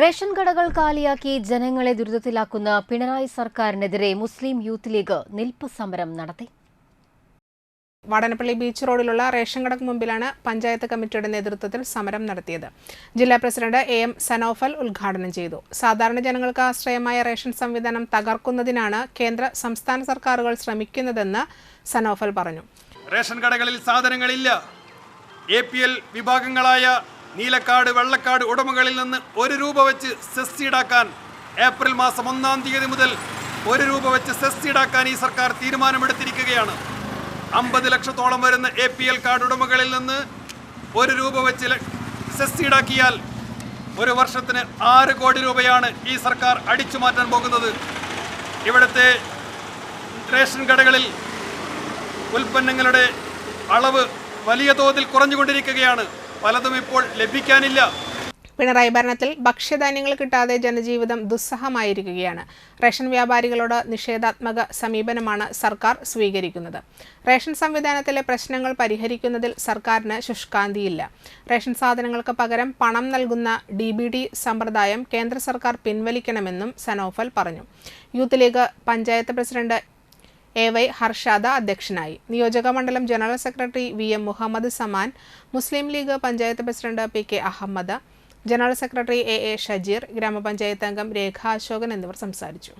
Ration കടകൾ കാലിയാക്കി ജനങ്ങളെ ദുരിതത്തിലാക്കുന്ന പിണറായി സർക്കാരിനെതിരെ മുസ്ലിം യൂത്ത് ലീഗ് നിൽപ്പ് സമരം നടത്തി. വാടനപ്പള്ളി ബീച്ച് റോഡിലുള്ള റേഷൻ കടക്ക് മുമ്പിലാണ് പഞ്ചായത്ത് കമ്മിറ്റിയുടെ നേതൃത്വത്തിൽ സമരം നടത്തിയത്. ജില്ലാ പ്രസിഡന്റ് എ എം സനോഫൽ ഉദ്ഘാടനം ചെയ്തു. സാധാരണ ജനങ്ങൾക്ക് ആശ്രയമായ റേഷൻ സംവിധാനം തകർക്കുന്നതിനാണ് കേന്ദ്ര സംസ്ഥാന സർക്കാരുകൾ ശ്രമിക്കുന്നതെന്ന് സനോഫൽ പറഞ്ഞു. റേഷൻ കടകളിൽ സാധനങ്ങളില്ല. എ പി എൽ വിഭാഗങ്ങളായ നീലക്കാട് വെള്ളക്കാട് ഉടമകളിൽ നിന്ന് ഒരു രൂപ വെച്ച് സെസ് ഈടാക്കാൻ ഏപ്രിൽ മാസം ഒന്നാം തീയതി മുതൽ ഒരു രൂപ വെച്ച് സെസ് ഈടാക്കാൻ ഈ സർക്കാർ തീരുമാനമെടുത്തിരിക്കുകയാണ്. അമ്പത് ലക്ഷത്തോളം വരുന്ന എ പി എൽ കാർഡ് ഉടമകളിൽ നിന്ന് ഒരു രൂപ വെച്ച് സെസ് ഈടാക്കിയാൽ ഒരു വർഷത്തിന് ആറ് കോടി രൂപയാണ് ഈ സർക്കാർ അടിച്ചു മാറ്റാൻ പോകുന്നത്. ഇവിടുത്തെ റേഷൻ കടകളിൽ ഉൽപ്പന്നങ്ങളുടെ അളവ് വലിയ തോതിൽ കുറഞ്ഞുകൊണ്ടിരിക്കുകയാണ്. പലതും ഇപ്പോൾ ലഭിക്കാനില്ല. പിണറായി ഭരണത്തിൽ ഭക്ഷ്യധാന്യങ്ങൾ കിട്ടാതെ ജനജീവിതം ദുസ്സഹമായിരിക്കുകയാണ്. റേഷൻ വ്യാപാരികളോട് നിഷേധാത്മക സമീപനമാണ് സർക്കാർ സ്വീകരിക്കുന്നത്. റേഷൻ സംവിധാനത്തിലെ പ്രശ്നങ്ങൾ പരിഹരിക്കുന്നതിൽ സർക്കാരിന് ശുഷ്കാന്തിയില്ല. റേഷൻ സാധനങ്ങൾക്ക് പകരം പണം നൽകുന്ന ഡി ബി ഡി സമ്പ്രദായം കേന്ദ്ര സർക്കാർ പിൻവലിക്കണമെന്നും സനോഫൽ പറഞ്ഞു. Youth league panchayat president A Y Harshad അധ്യക്ഷനായി. നിയോജക മണ്ഡലം general secretary V M Muhammad Saman Muslim league panchayat president P K Ahammed general secretary A A Shajeer ഗ്രാമപഞ്ചായത്ത് അംഗം രേഖാ അശോകൻ എന്നിവർ സംസാരിച്ചു.